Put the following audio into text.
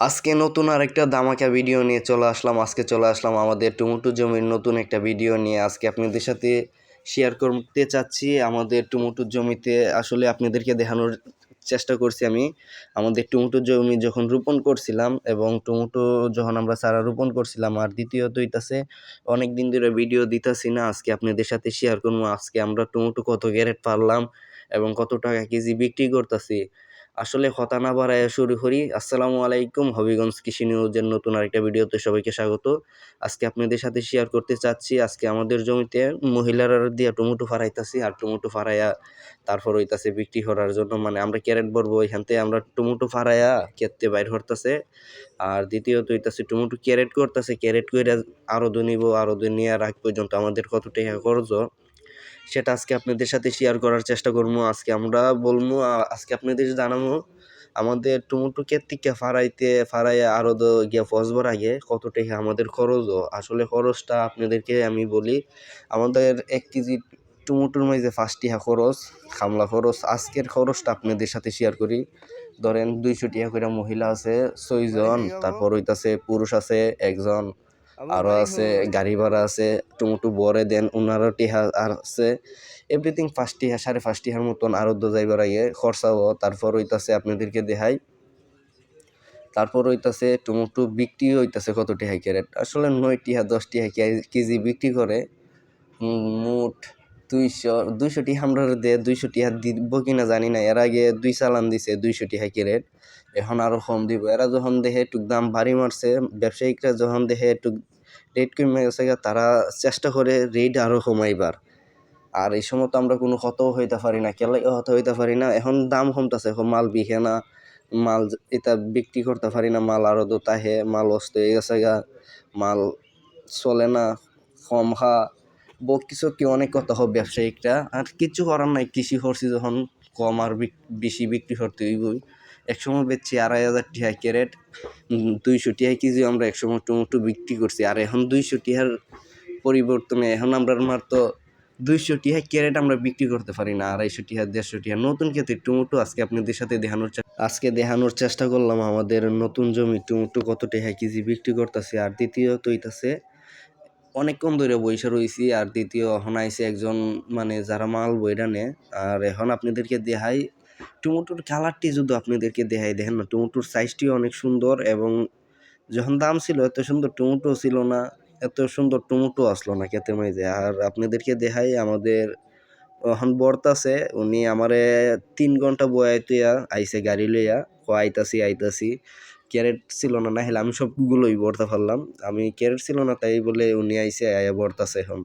আজকে নতুন আরেকটা ধামাকা ভিডিও নিয়ে চলে আসলাম। আজকে চলে আসলাম আমাদের টমেটো জমির নতুন একটা ভিডিও নিয়ে। আজকে আপনাদের সাথে শেয়ার করতে চাচ্ছি। আমাদের টমেটো জমিতে আসলে আপনাদেরকে দেখানোর চেষ্টা করছি আমি। আমাদের টমেটো জমি যখন রোপণ করছিলাম এবং টমেটো যখন আমরা চারা রোপণ করছিলাম, আর দ্বিতীয়ত হইতাছে অনেক দিন ধরে ভিডিও দিতাছি না, আজকে আপনাদের সাথে শেয়ার করব। আজকে আমরা টমেটো কত গ্যারেট পারলাম এবং কত টাকা কেজি বিক্রি করতেছি। আসলে কথা না বাড়ায় শুরু করি। আসসালামু আলাইকুম, হবিগঞ্জ কৃষি নিউজের নতুন আরেকটা ভিডিওতে সবাইকে স্বাগত। আজকে আপনাদের সাথে শেয়ার করতে চাচ্ছি, আজকে আমাদের জমিতে মহিলারা দিয়ে টমেটো ফারাইতাছি আর টমেটো ফারাইয়া তারপর হইতাছে বিক্রি করার জন্য। মানে আমরা ক্যারেট ভরবো, এখান থেকে আমরা টমেটো ফারাইয়া কেটতে বাইর করতেছে আর দ্বিতীয়ত হইতাছে টমেটো ক্যারেট করতেছে, ক্যারেট করে আরও নিব আরও নিয়ে রাখ পর্যন্ত আমাদের কত টাকা খরচ? সেটা আজকে আপনাদের সাথে শেয়ার করার চেষ্টা করব। আজকে আমরা বলব আজকে আপনাদের জানাব আমাদের টমেটো থেকে ফারাইতে ফারাইয়া আরও গিয়া ফসবার আগে কত টাকা আমাদের খরচ আসলে খরচটা আপনাদেরকে আমি বলি আমাদের এক কেজি টমেটোর মাঝে পাঁচ টাকা খরচ খামলা খরচ। আজকের খরচটা আপনাদের সাথে শেয়ার করি। ধরেন দুইশো টাকা করে মহিলা আছে ছয়জন তারপর হইতাছে পুরুষ আছে একজন। আরও আছে গাড়ি ভাড়া আছে টুমুটু বরে দেন ওনারও টিহা আর আছে। এভরিথিং ফার্স্ট টিহা সাড়ে ফার্স্ট টিহার মতন আরও দো যাইবার আগে খরচাও তারপর হইতাছে আপনাদেরকে দেখাই। তারপর হইতাছে টমেটো বিক্রি হইতাছে কত টিহা ক্যারেট? আসলে নয় টিহা দশ টিহা কেজি বিক্রি করে। মোট দুইশো দুইশো টিহা আমরা দে দুইশো টিহা দিব কিনা জানি না। এর আগে দুই চালান দিছে দুইশো টিহা ক্যারেট এখন আরও কম দিব। এরা যখন দেখে একটু দাম বাড়ি মারছে, ব্যবসায়িকরা যখন দেখে একটু রেট কমে গেছে তারা চেষ্টা করে রেট আরও কমাইবার। আর এই সময় তো আমরা কোনো কত হইতে পারি না কেলে হত হইতে পারি না। এখন দাম কমতেছে, এখন মাল বিকে না। মাল এটা বিক্রি করতে পারি না, মাল আরও তো তাহে মাল অস্ত হয়ে গেছে গা। মাল চলে না, কম খা বহুত কিছু কি অনেক কথা হবে ব্যবসায়িকরা। আর কিছু করার নাই, কৃষি করছি যখন কম আর বেশি বিক্রি করতে হইবই। একসময় বেচছি আড়াই হাজার টিহা ক্যারেট দুইশো টিহা কেজি আমরা একসময় টমেটো বিক্রি করছি। আর এখন দুইশো টিহার পরিবর্তনে, এখন আমরা মাত্র দুইশো টিহা ক্যারেট আমরা বিক্রি করতে পারি না, আড়াইশো টিহা দেড়শো টিহা নতুন ক্ষেত্রে টমেটো আজকে আপনাদের সাথে দেখানোর আজকে দেখানোর চেষ্টা করলাম আমাদের নতুন জমি টমেটো কত টাকা কেজি বিক্রি করতেছে, আর দ্বিতীয়ত হইতাছে অনেকক্ষণ ধরে বইসা রয়েছি আর দ্বিতীয় এখন আইসে একজন মানে যারা মাল বইরা নে, আর এখন আপনাদেরকে দেখাই, টমেটোর কালারটি যদি আপনাদেরকে দেখাই, দেখেন না, টমেটোর সাইজটিও অনেক সুন্দর এবং যখন দাম ছিল এত সুন্দর টমেটো ছিল না, এত সুন্দর টমেটো আসলো না খেতে মাইজে আর আপনাদেরকে দেখাই, আমাদের এখন বর্তাছে উনি আমারে তিন ঘণ্টা বয়াইতেয়া আইসে গাড়ি লইয়া আইতাছি আইতাছি। ক্যারেট ছিল না না হলে আমি সবগুলোই ভরতে পারলাম আমি ক্যারেট ছিল না, তাই বলে উনি আইসে আয়া ভরতাছে এখন।